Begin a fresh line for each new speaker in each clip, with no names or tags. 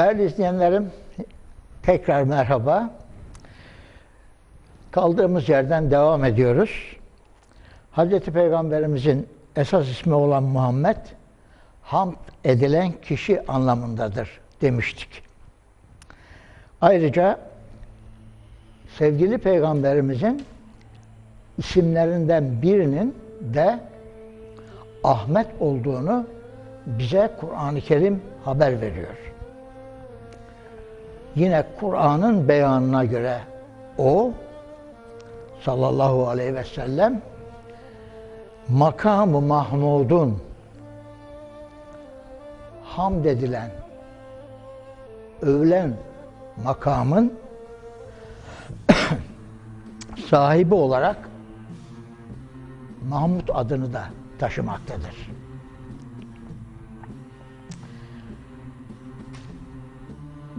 Değerli izleyenlerim, tekrar merhaba. Kaldığımız yerden devam ediyoruz. Hazreti Peygamberimizin esas ismi olan Muhammed, hamd edilen kişi anlamındadır demiştik. Ayrıca sevgili Peygamberimizin isimlerinden birinin de Ahmet olduğunu bize Kur'an-ı Kerim haber veriyor. Yine Kur'an'ın beyanına göre o sallallahu aleyhi ve sellem makamı Mahmud'un hamd edilen, övülen makamın sahibi olarak Mahmud adını da taşımaktadır.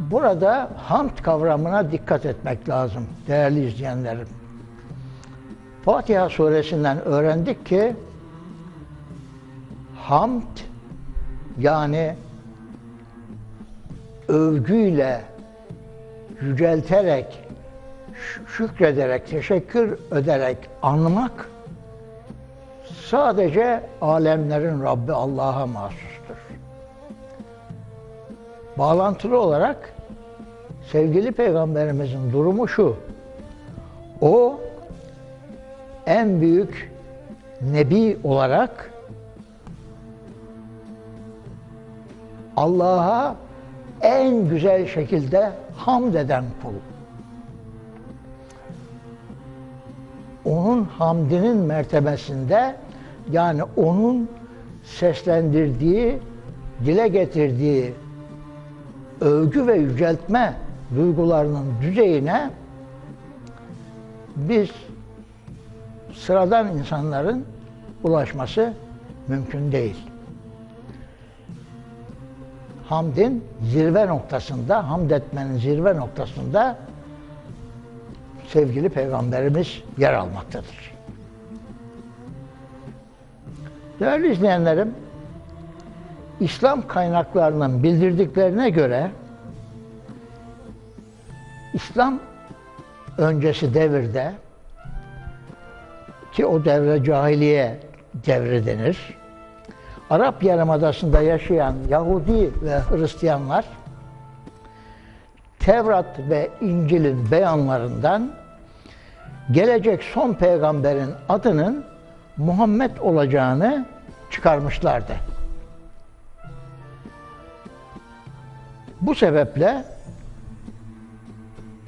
Burada hamd kavramına dikkat etmek lazım değerli izleyenlerim. Fatiha suresinden öğrendik ki hamd yani övgüyle yücelterek, şükrederek, teşekkür ederek anmak sadece alemlerin Rabbi Allah'a mahsustur. Bağlantılı olarak sevgili peygamberimizin durumu şu. O en büyük nebi olarak Allah'a en güzel şekilde hamd eden kul. Onun hamdinin mertebesinde yani onun seslendirdiği, dile getirdiği övgü ve yüceltme duygularının düzeyine biz sıradan insanların ulaşması mümkün değil. Hamdin zirve noktasında, hamd etmenin zirve noktasında sevgili Peygamberimiz yer almaktadır. Değerli izleyenlerim, İslam kaynaklarının bildirdiklerine göre İslam öncesi devirde ki o devre cahiliye devri denir. Arap Yarımadası'nda yaşayan Yahudi ve Hristiyanlar Tevrat ve İncil'in beyanlarından gelecek son peygamberin adının Muhammed olacağını çıkarmışlardı. Bu sebeple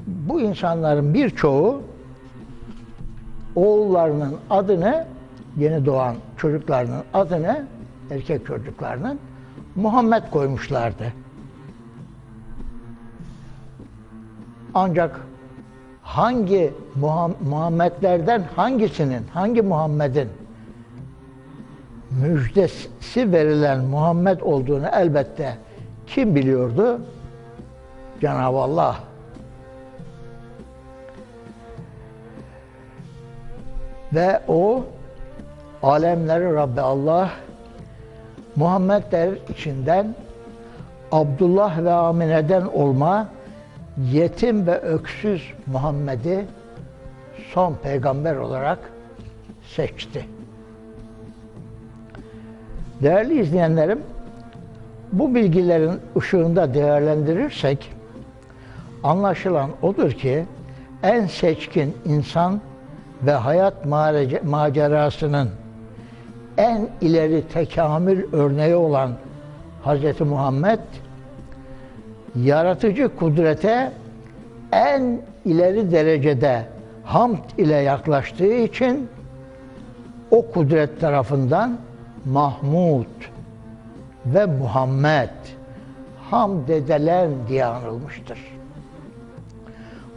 bu insanların birçoğu oğullarının adını yeni doğan çocuklarının adını erkek çocuklarının Muhammed koymuşlardı. Ancak hangi Muhammedlerden hangisinin, hangi Muhammed'in müjdesi verilen Muhammed olduğunu elbette kim biliyordu? Cenab-ı Allah. Ve o alemleri Rabbi Allah Muhammedler içinden Abdullah ve Amine'den olma yetim ve öksüz Muhammed'i son peygamber olarak seçti. Değerli izleyenlerim, bu bilgilerin ışığında değerlendirirsek anlaşılan odur ki en seçkin insan ve hayat macerasının en ileri tekamül örneği olan Hz. Muhammed yaratıcı kudrete en ileri derecede hamd ile yaklaştığı için o kudret tarafından Mahmud ve Muhammed hamd edilen diye anılmıştır.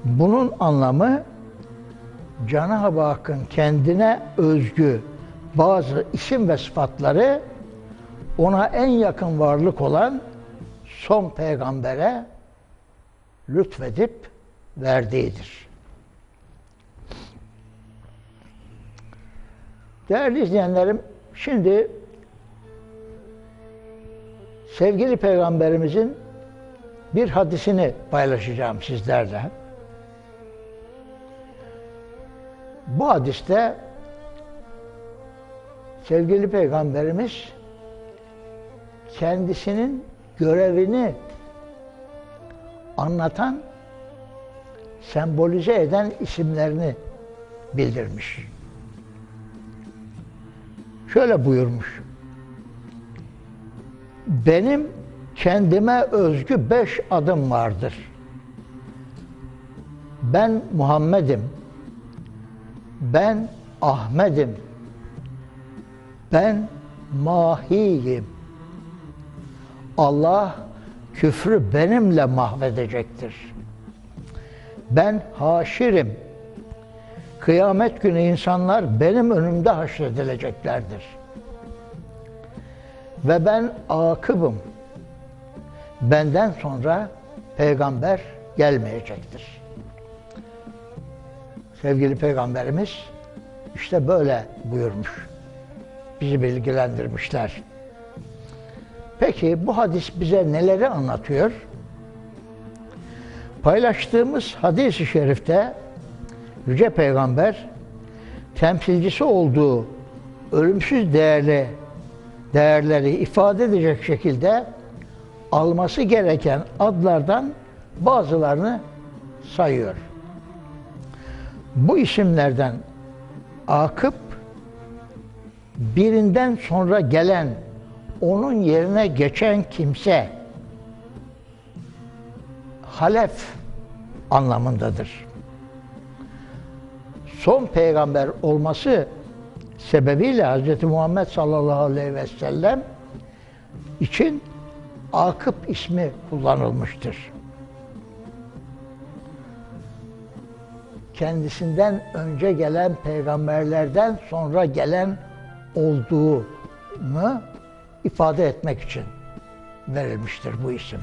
Bunun anlamı Cenab-ı Hakk'ın kendine özgü bazı isim ve sıfatları ona en yakın varlık olan son peygambere lütfedip verdiğidir. Değerli izleyenlerim, şimdi sevgili peygamberimizin bir hadisini paylaşacağım sizlerle. Bu hadiste sevgili peygamberimiz kendisinin görevini anlatan, sembolize eden isimlerini bildirmiş. Şöyle buyurmuş. Benim kendime özgü beş adım vardır. Ben Muhammed'im. Ben Ahmet'im. Ben Mahiyim. Allah küfrü benimle mahvedecektir. Ben haşirim. Kıyamet günü insanlar benim önümde haşredileceklerdir. Ve ben akıbım. Benden sonra peygamber gelmeyecektir. Sevgili peygamberimiz işte böyle buyurmuş. Bizi bilgilendirmişler. Peki bu hadis bize neleri anlatıyor? Paylaştığımız hadis-i şerifte Yüce Peygamber temsilcisi olduğu ölümsüz değerli değerleri ifade edecek şekilde alması gereken adlardan bazılarını sayıyor. Bu isimlerden akıp birinden sonra gelen onun yerine geçen kimse halef anlamındadır. Son peygamber olması sebebiyle Hz. Muhammed sallallahu aleyhi ve sellem için Akıp ismi kullanılmıştır. Kendisinden önce gelen peygamberlerden sonra gelen olduğunu ifade etmek için verilmiştir bu isim.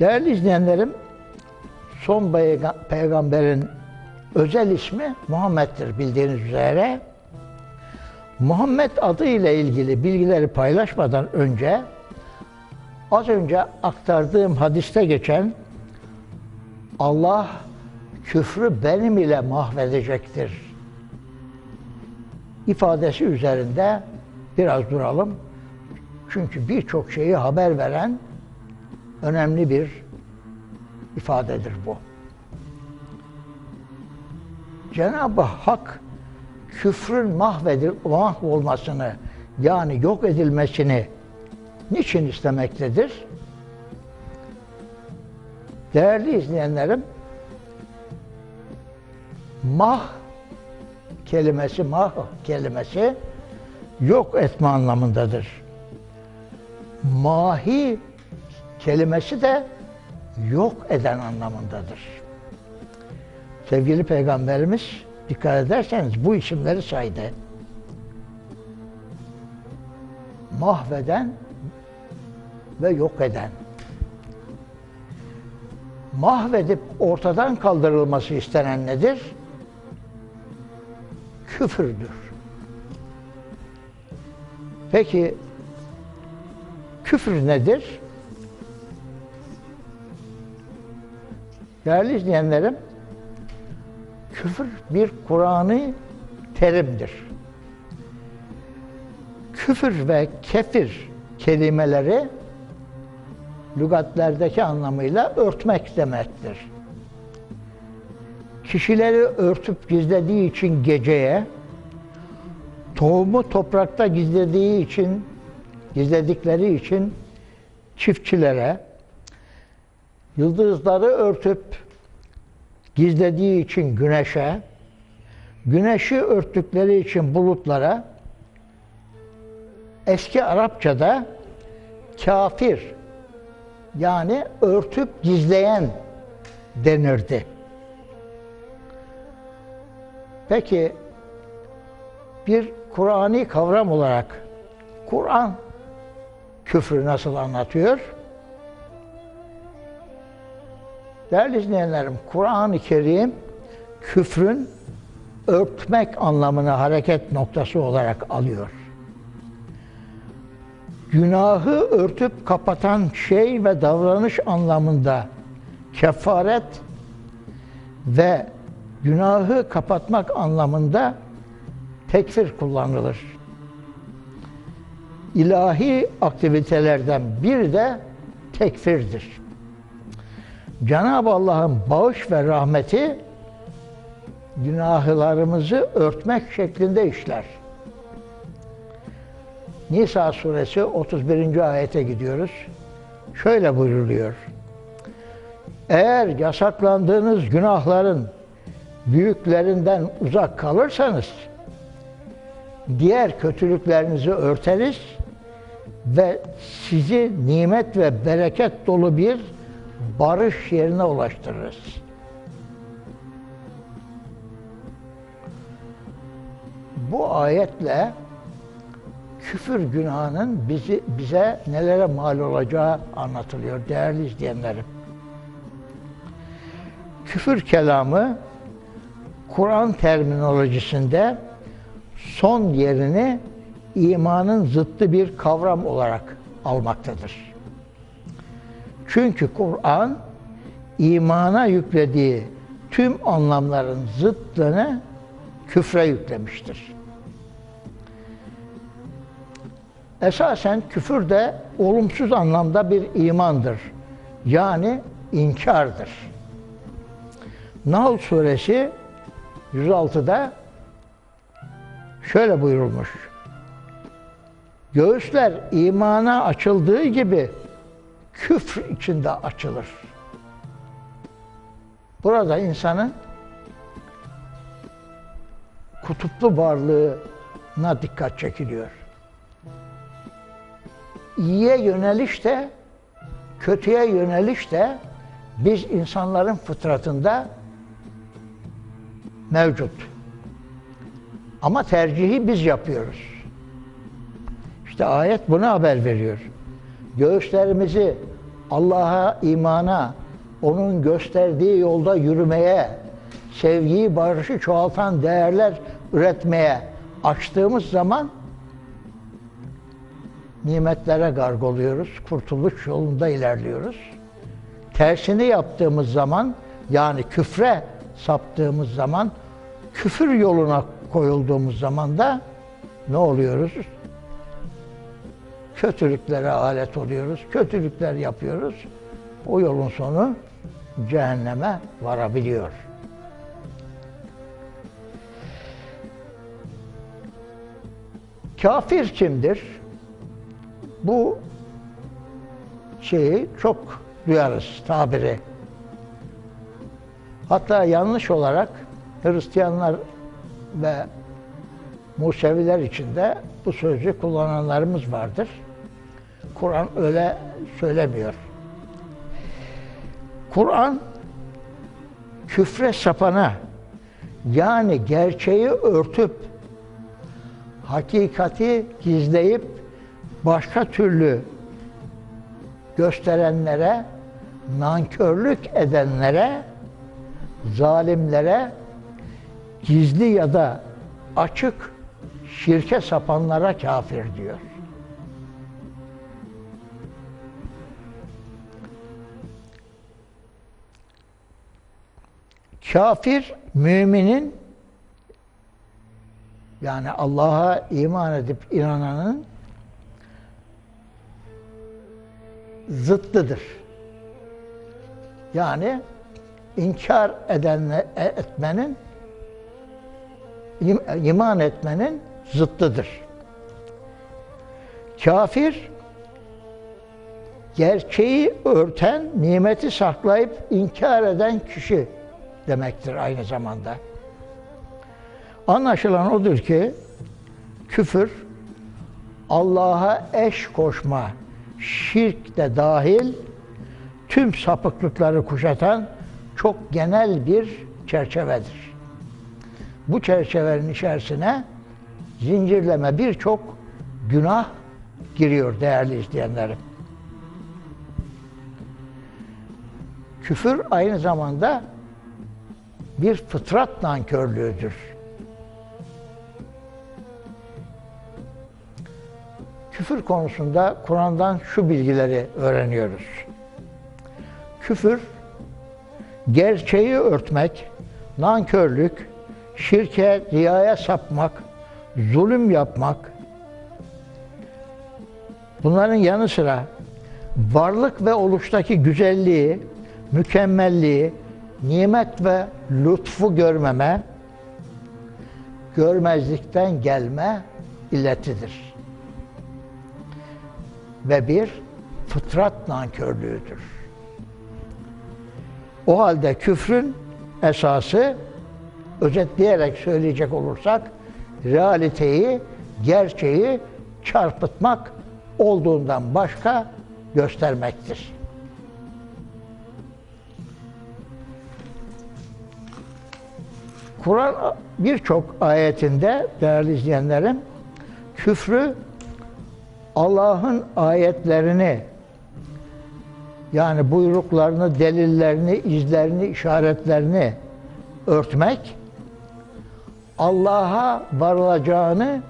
Değerli izleyenlerim, son peygamberin özel ismi Muhammed'dir bildiğiniz üzere. Muhammed adı ile ilgili bilgileri paylaşmadan önce az önce aktardığım hadiste geçen Allah küfrü benim ile mahvedecektir ifadesi üzerinde biraz duralım. Çünkü birçok şeyi haber veren önemli bir ifadedir bu. Cenab-ı Hak küfrün mahvedil, mahvolmasını yani yok edilmesini niçin istemektedir? Değerli izleyenlerim, mah kelimesi, mah kelimesi yok etme anlamındadır. Mahi kelimesi de yok eden anlamındadır. Sevgili Peygamberimiz dikkat ederseniz bu isimleri saydı. Mahveden ve yok eden. Mahvedip ortadan kaldırılması istenen nedir? Küfürdür. Peki küfür nedir? Değerli izleyenlerim, küfür bir Kur'an'ı terimdir. Küfür ve kefir kelimeleri lügatlerdeki anlamıyla örtmek demektir. Kişileri örtüp gizlediği için geceye, tohumu toprakta gizlediği için, gizledikleri için çiftçilere, yıldızları örtüp gizlediği için güneşe, güneşi örttükleri için bulutlara, eski Arapçada kafir yani örtüp gizleyen denirdi. Peki bir Kur'ani kavram olarak Kur'an küfrü nasıl anlatıyor? Değerli izleyenlerim, Kur'an-ı Kerim küfrün örtmek anlamını hareket noktası olarak alıyor. günahı örtüp kapatan şey ve davranış anlamında kefaret ve günahı kapatmak anlamında tekfir kullanılır. İlahi aktivitelerden biri de tekfirdir. Cenab-ı Allah'ın bağış ve rahmeti günahlarımızı örtmek şeklinde işler. Nisa suresi 31. ayete gidiyoruz. Şöyle buyruluyor. Eğer yasaklandığınız günahların büyüklerinden uzak kalırsanız diğer kötülüklerinizi örteriz ve sizi nimet ve bereket dolu bir barış yerine ulaştırırız. Bu ayetle küfür günahının bizi bize nelere mal olacağı anlatılıyor değerli izleyenlerim. Küfür kelamı Kur'an terminolojisinde son yerini imanın zıttı bir kavram olarak almaktadır. Çünkü Kur'an imana yüklediği tüm anlamların zıttını küfre yüklemiştir. Esasen küfür de olumsuz anlamda bir imandır. Yani inkardır. Nahl suresi 106'da şöyle buyurulmuş. Göğüsler imana açıldığı gibi küfr içinde açılır. Burada insanın kutuplu varlığına dikkat çekiliyor. İyiye yöneliş de, kötüye yöneliş de biz insanların fıtratında mevcut. Ama tercihi biz yapıyoruz. İşte ayet buna haber veriyor. Göğüslerimizi Allah'a, imana, onun gösterdiği yolda yürümeye, sevgiyi, barışı çoğaltan değerler üretmeye açtığımız zaman nimetlere gargoluyoruz, kurtuluş yolunda ilerliyoruz. Tersini yaptığımız zaman, yani küfre saptığımız zaman, küfür yoluna koyulduğumuz zaman da ne oluyoruz? Kötülüklere alet oluyoruz, kötülükler yapıyoruz. O yolun sonu cehenneme varabiliyor. Kafir kimdir? Bu şeyi çok duyarız tabiri. Hatta yanlış olarak Hristiyanlar ve Museviler içinde bu sözcüğü kullananlarımız vardır. Kur'an öyle söylemiyor. Kur'an küfre sapana yani gerçeği örtüp hakikati gizleyip başka türlü gösterenlere, nankörlük edenlere, zalimlere, gizli ya da açık şirke sapanlara kafir diyor. Kafir müminin yani Allah'a iman edip inananın zıttıdır. Yani inkar edenle etmenin iman etmenin zıttıdır. Kafir gerçeği örten, nimeti saklayıp inkar eden kişi demektir aynı zamanda. Anlaşılan odur ki küfür Allah'a eş koşma, şirk de dahil tüm sapıklıkları kuşatan çok genel bir çerçevedir. Bu çerçevenin içerisine zincirleme birçok günah giriyor değerli izleyenlerim. Küfür aynı zamanda bir fıtrat nankörlüğüdür. Küfür konusunda Kur'an'dan şu bilgileri öğreniyoruz. Küfür, gerçeği örtmek, nankörlük, şirke, riyaya sapmak, zulüm yapmak, bunların yanı sıra varlık ve oluştaki güzelliği, mükemmelliği, nimet ve lütfu görmeme, görmezlikten gelme illetidir. Ve bir fıtrat nankörlüğüdür. O halde küfrün esası özetleyerek söyleyecek olursak realiteyi, gerçeği çarpıtmak olduğundan başka göstermektir. Kur'an birçok ayetinde değerli izleyenlerim küfrü Allah'ın ayetlerini yani buyruklarını, delillerini, izlerini, işaretlerini örtmek Allah'a varılacağını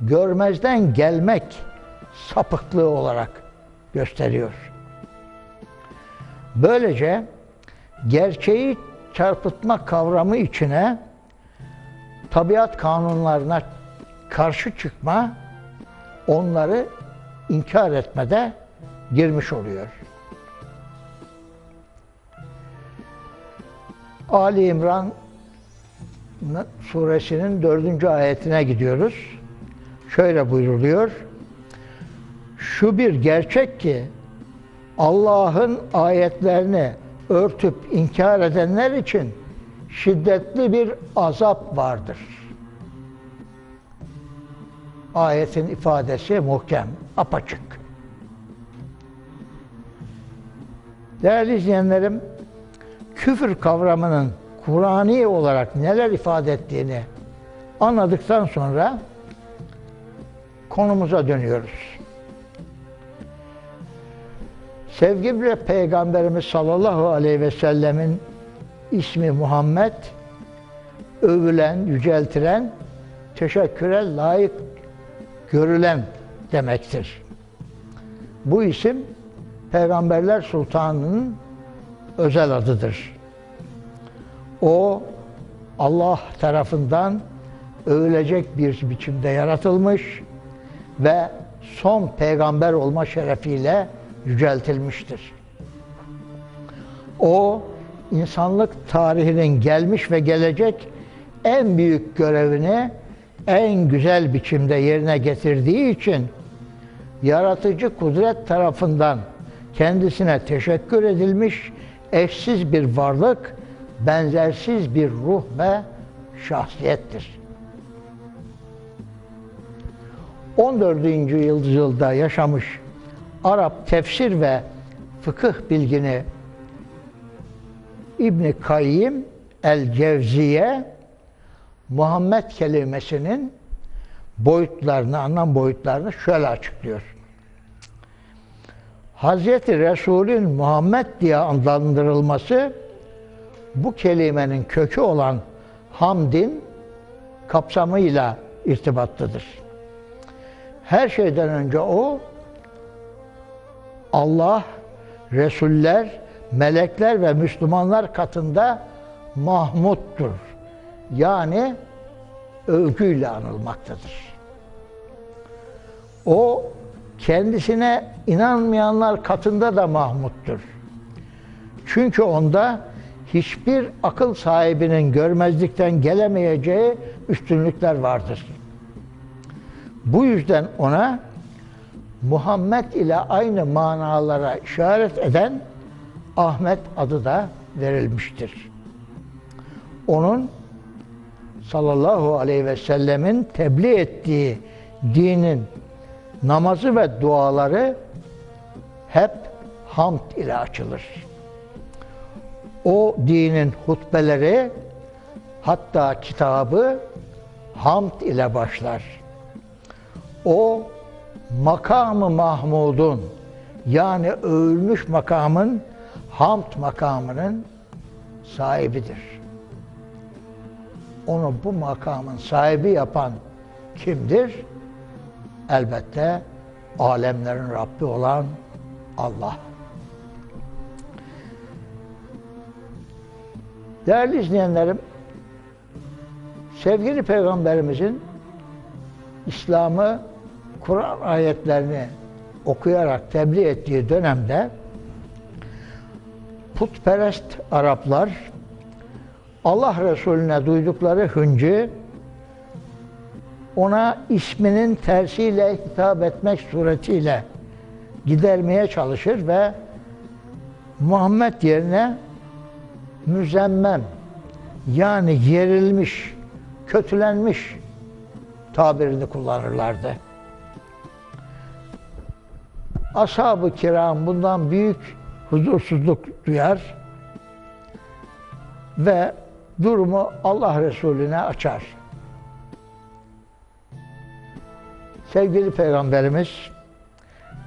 görmezden gelmek sapıklığı olarak gösteriyor. Böylece gerçeği çarpıtma kavramı içine tabiat kanunlarına karşı çıkma, onları inkar etmede girmiş oluyor. Ali İmran suresinin dördüncü ayetine gidiyoruz. Şöyle buyruluyor. Şu bir gerçek ki Allah'ın ayetlerini örtüp inkar edenler için şiddetli bir azap vardır. Ayetin ifadesi muhkem, apaçık. Değerli izleyenlerim, küfür kavramının Kur'ani olarak neler ifade ettiğini anladıktan sonra konumuza dönüyoruz. Sevgili Peygamberimiz sallallahu aleyhi ve sellemin ismi Muhammed, övülen, yüceltilen, teşekküre layık görülen demektir. Bu isim Peygamberler Sultanı'nın özel adıdır. O Allah tarafından övülecek bir biçimde yaratılmış ve son peygamber olma şerefiyle yüceltilmiştir. O insanlık tarihinin gelmiş ve gelecek en büyük görevini en güzel biçimde yerine getirdiği için yaratıcı kudret tarafından kendisine teşekkür edilmiş eşsiz bir varlık, benzersiz bir ruh ve şahsiyettir. 14. yüzyılda yaşamış Arap tefsir ve fıkıh bilgini İbn Kayyim el-Cevziye Muhammed kelimesinin boyutlarını, anlam boyutlarını şöyle açıklıyor. Hazreti Resul'ün Muhammed diye adlandırılması bu kelimenin kökü olan hamdin kapsamıyla irtibatlıdır. Her şeyden önce o Allah, Resuller, melekler ve Müslümanlar katında Mahmud'dur. Yani övgüyle anılmaktadır. O kendisine inanmayanlar katında da Mahmud'dur. Çünkü onda hiçbir akıl sahibinin görmezlikten gelemeyeceği üstünlükler vardır. Bu yüzden ona Muhammed ile aynı manalara işaret eden Ahmet adı da verilmiştir. Onun sallallahu aleyhi ve sellemin tebliğ ettiği dinin namazı ve duaları hep hamd ile açılır. O dinin hutbeleri hatta kitabı hamd ile başlar. O makamı Mahmud'un yani övülmüş makamın hamd makamının sahibidir. Onu bu makamın sahibi yapan kimdir? Elbette alemlerin Rabbi olan Allah. Değerli izleyenlerim, sevgili Peygamberimizin İslam'ı, Kur'an ayetlerini okuyarak tebliğ ettiği dönemde putperest Araplar Allah Resulüne duydukları hıncı ona isminin tersiyle hitap etmek suretiyle gidermeye çalışır ve Muhammed yerine müzemmem yani yerilmiş, kötülenmiş tabirini kullanırlardı. Ashab-ı kiram bundan büyük huzursuzluk duyar ve durumu Allah Resulüne açar. Sevgili Peygamberimiz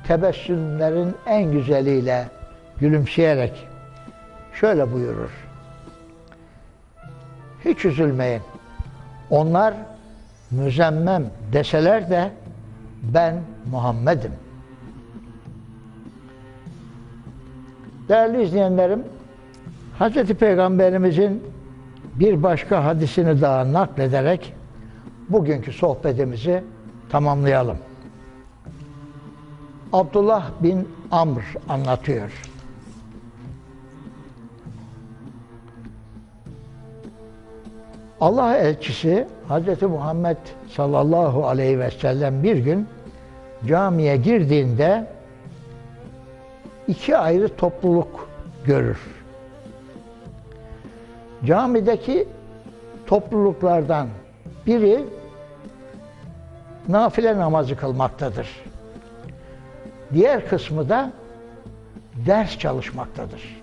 tebessümlerin en güzeliyle gülümseyerek şöyle buyurur. Hiç üzülmeyin. Onlar müzemmem deseler de ben Muhammed'im. Değerli izleyenlerim, Hz. Peygamberimizin bir başka hadisini daha naklederek bugünkü sohbetimizi tamamlayalım. Abdullah bin Amr anlatıyor. Allah elçisi Hz. Muhammed sallallahu aleyhi ve sellem bir gün camiye girdiğinde iki ayrı topluluk görür. Camideki topluluklardan biri nafile namazı kılmaktadır. Diğer kısmı da ders çalışmaktadır.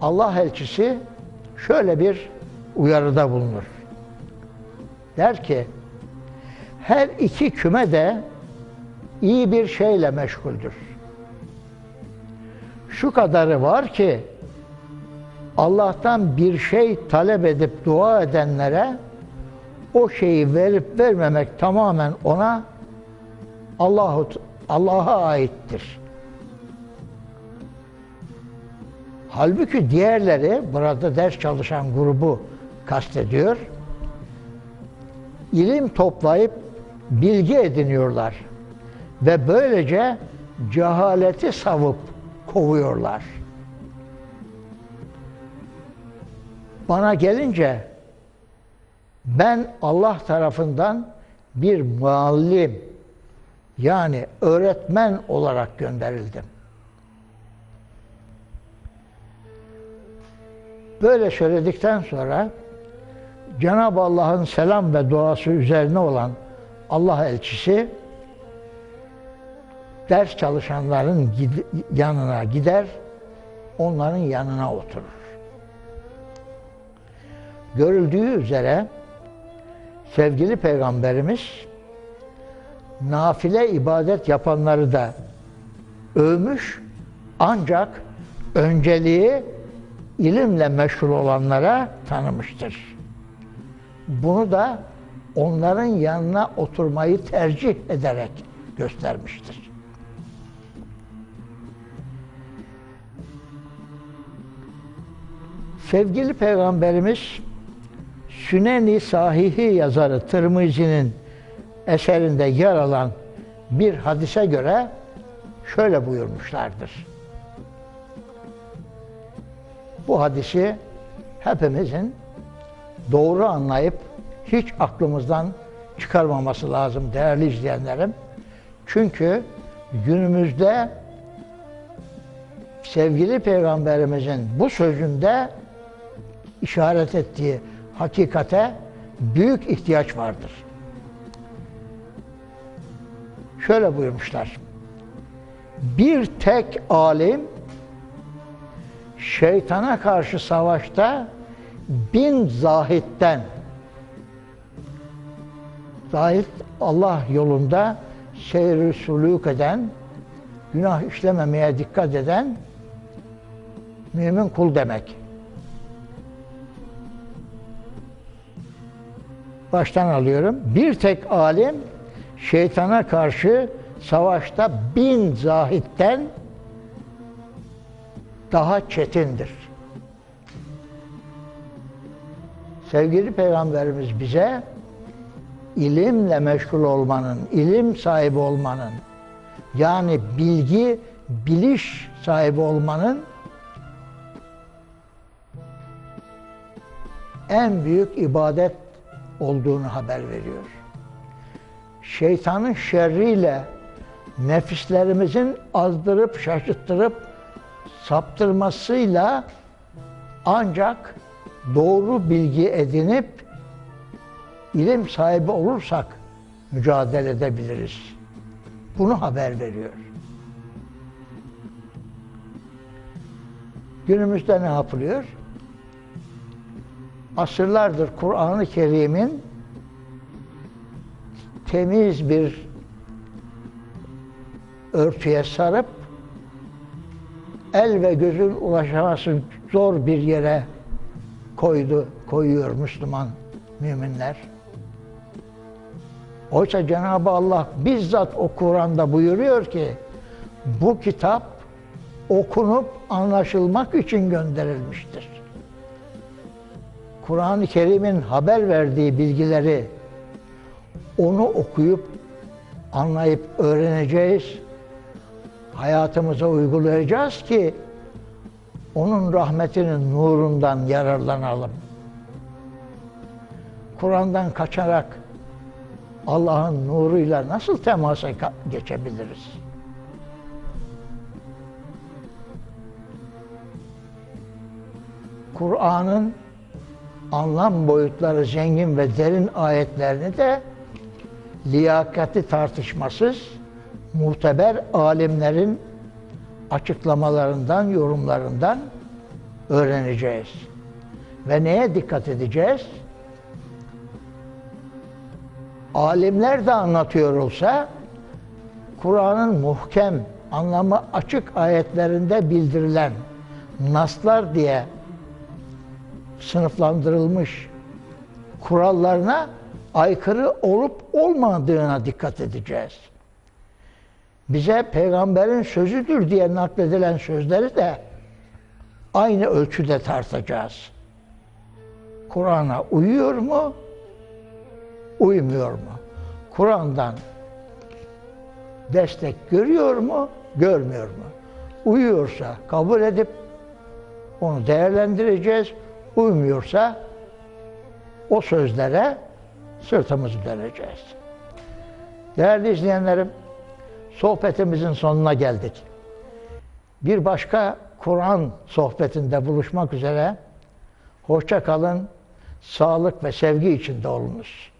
Allah elçisi şöyle bir uyarıda bulunur. Der ki, her iki küme de iyi bir şeyle meşguldür. Şu kadarı var ki, Allah'tan bir şey talep edip dua edenlere o şeyi verip vermemek tamamen ona Allahu Allah'a aittir. Halbuki diğerleri burada ders çalışan grubu kastediyor. İlim toplayıp bilgi ediniyorlar ve böylece cehaleti savup kovuyorlar. Bana gelince ben Allah tarafından bir muallim yani öğretmen olarak gönderildim. Böyle söyledikten sonra Cenab-ı Allah'ın selam ve duası üzerine olan Allah elçisi ders çalışanların yanına gider, onların yanına oturur. Görüldüğü üzere sevgili peygamberimiz nafile ibadet yapanları da övmüş ancak önceliği ilimle meşgul olanlara tanımıştır. Bunu da onların yanına oturmayı tercih ederek göstermiştir. Sevgili Peygamberimiz Süneni Sahihi yazarı Tirmizi'nin eserinde yer alan bir hadise göre şöyle buyurmuşlardır. Bu hadisi hepimizin doğru anlayıp hiç aklımızdan çıkarmaması lazım değerli izleyenlerim. Çünkü günümüzde sevgili peygamberimizin bu sözünde işaret ettiği hakikate büyük ihtiyaç vardır. Şöyle buyurmuşlar. Bir tek alim şeytana karşı savaşta bin zahitten zahit Allah yolunda seyir suluk eden, günah işlememeye dikkat eden mümin kul demek. Baştan alıyorum. Bir tek alim şeytana karşı savaşta bin zahitten daha çetindir. Sevgili Peygamberimiz bize ilimle meşgul olmanın, ilim sahibi olmanın, yani bilgi, biliş sahibi olmanın en büyük ibadet olduğunu haber veriyor. Şeytanın şerriyle nefislerimizin azdırıp şaşıttırıp saptırmasıyla ancak doğru bilgi edinip ilim sahibi olursak mücadele edebiliriz. Bunu haber veriyor. Günümüzde ne yapılıyor? Asırlardır Kur'an-ı Kerim'in temiz bir örtüye sarıp el ve gözün ulaşaması zor bir yere koydu, koyuyor Müslüman müminler. Oysa Cenab-ı Allah bizzat o Kur'an'da buyuruyor ki bu kitap okunup anlaşılmak için gönderilmiştir. Kur'an-ı Kerim'in haber verdiği bilgileri onu okuyup anlayıp öğreneceğiz. Hayatımıza uygulayacağız ki onun rahmetinin nurundan yararlanalım. Kur'an'dan kaçarak Allah'ın nuruyla nasıl temasa geçebiliriz? Kur'an'ın anlam boyutları zengin ve derin ayetlerini de liyakati tartışmasız muteber alimlerin açıklamalarından, yorumlarından öğreneceğiz. Ve neye dikkat edeceğiz? Alimler de anlatıyor olsa Kur'an'ın muhkem, anlamı açık ayetlerinde bildirilen naslar diye sınıflandırılmış kurallarına aykırı olup olmadığına dikkat edeceğiz. Bize peygamberin sözüdür diye nakledilen sözleri de aynı ölçüde tartacağız. Kur'an'a uyuyor mu? Uymuyor mu? Kur'an'dan destek görüyor mu? Görmüyor mu? Uyuyorsa kabul edip onu değerlendireceğiz. Uymuyorsa o sözlere sırtımızı döneceğiz. Değerli izleyenlerim, sohbetimizin sonuna geldik. Bir başka Kur'an sohbetinde buluşmak üzere. Hoşça kalın, sağlık ve sevgi içinde olunuz.